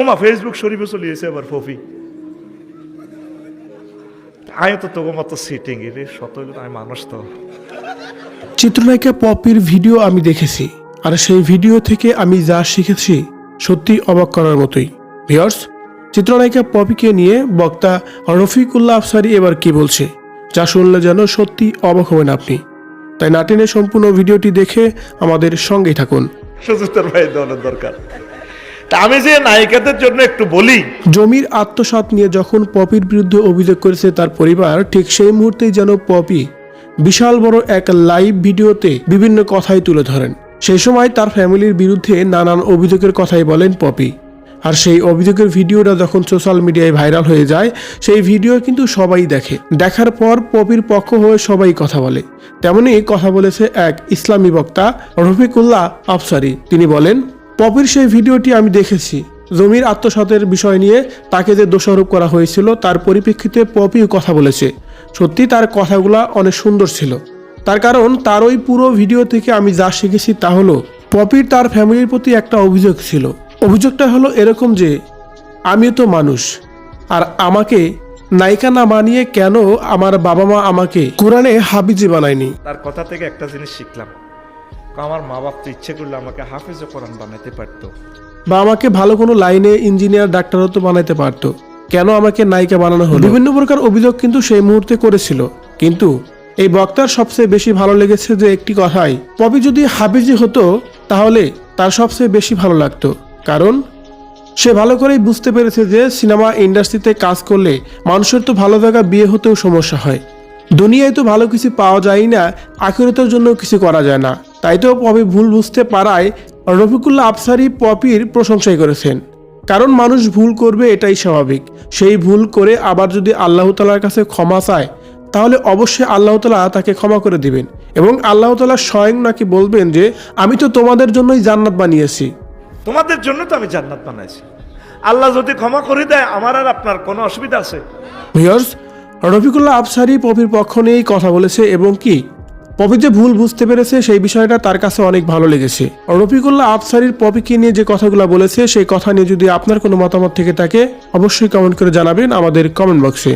ওমা ফেসবুক শরীফে চলে এসে আবার ফফি। আমি তো তোকে মতো সিটিং রে শত আমি মানুষ তো। চিত্রনায়িকা পপির ভিডিও আমি দেখেছি আর সেই ভিডিও থেকে আমি যা শিখেছি সত্যি অবাক করার মতোই। ভিওর্স চিত্রনায়িকা পপিকে নিয়ে বক্তা রফিকুল্লাহ আফসারি এবার কি বলছে যা শুনলে যেন সত্যি অবাক হবেন আপনি। তাই নাটিনের সম্পূর্ণ ভিডিওটি দেখে আমাদের সঙ্গেই থাকুন। সুযোগটার ভাই দেওয়ানোর দরকার। তা আমি যে নায়িকাদের জন্য একটু বলি। জমির আত্মসাৎ নিয়ে যখন পপির বিরুদ্ধে অভিযোগ করেছে তার পরিবার, ঠিক সেই মুহূর্তেই যেন পপি বিশাল বড় এক লাইভ ভিডিওতে বিভিন্ন কথাই তুলে ধরেন। সেই সময় তার ফ্যামিলির বিরুদ্ধে নানান অভিযোগের কথাই বলেন পপি। আর সেই অভিযোগের ভিডিওটা যখন সোশ্যাল মিডিয়ায় ভাইরাল হয়ে যায়, সেই ভিডিও কিন্তু সবাই দেখে। দেখার পর পপির পক্ষ হয়ে সবাই কথা বলে। তেমনই কথা বলেছে এক ইসলামী বক্তা রফিকুল্লাহ আফসারি। তিনি বলেন পপির সেই ভিডিওটি আমি দেখেছি। জমির আত্মসাতের বিষয় নিয়ে তাকে যে দোষারোপ করা হয়েছিল, তার পরিপ্রেক্ষিতে পপিও কথা বলেছে। সত্যি তার কথাগুলো অনেক সুন্দর ছিল। তার কারণ, তার ওই পুরো ভিডিও থেকে আমি যা শিখেছি তা হলো, পপির তার ফ্যামিলির প্রতি একটা অভিযোগ ছিল। অভিযোগটা হলো এরকম যে, আমিও তো মানুষ, আর আমাকে নায়িকা না বানিয়ে কেন আমার বাবা মা আমাকে কোরআনে হাবিজি বানায়নি? তার কথা থেকে একটা জিনিস শিখলাম। আমার মা বাপ তো ইচ্ছে করলে আমাকে হাফিজ কোরআন বানাইতে পারতো। বা আমাকে ভালো কোনো লাইনে ইঞ্জিনিয়ার, ডাক্তারও তো বানাইতে পারতো। কেন আমাকে নায়িকা বানানো হলো? বিভিন্ন প্রকার অভিযোগ কিন্তু সেই মুহূর্তে করেছিল। কিন্তু এই বক্তার সবচেয়ে বেশি ভালো লেগেছে যে একটি কথাই পপি যদি হাবিজি হতো, তাহলে তার সবচেয়ে বেশি ভালো লাগতো। কারণ সে ভালো করেই বুঝতে পেরেছে যে সিনেমা ইন্ডাস্ট্রিতে কাজ করলে মানুষের তো ভালো জায়গা বিয়ে হতেও সমস্যা হয়। দুনিয়ায় তো ভালো কিছু পাওয়া যায় না, আখিরতের জন্য কিছু করা যায় না। তাই তো পপি ভুল বুঝতে পারায় রফিকুল্লাহ আফসারি পপির প্রশংসাই করেছেন। কারণ মানুষ ভুল করবে এটাই স্বাভাবিক। সেই ভুল করে আবার যদি আল্লাহ তালার কাছে ক্ষমা চায় তাহলে অবশ্যই আল্লাহ তালা তাকে ক্ষমা করে দিবেন এবং আল্লাহ তালা স্বয়ং নাকি বলবেন যে আমি তো তোমাদের জন্যই জান্নাত বানিয়েছি। তোমাদের জন্য তো আমি জান্নাত বানাইছি। আল্লাহ যদি ক্ষমা করে দেয় আমার আর আপনার কোনো অসুবিধা আছে? ভিউয়ার্স রফিকুল্লাহ আফসারি পপির পক্ষ নিয়েই কথা বলেছে এবং কি? পপি যে ভুল বুঝতে পেরেছে, সেই বিষয়টা তার কাছে অনেক ভালো লেগেছে। রফিকুল্লাহ আফসারির পপিকে নিয়ে যে কথাগুলো বলেছে, সেই কথা নিয়ে যদি আপনার কোনো মতামত থেকে থাকে, অবশ্যই কমেন্ট করে জানাবেন আমাদের কমেন্ট বক্সে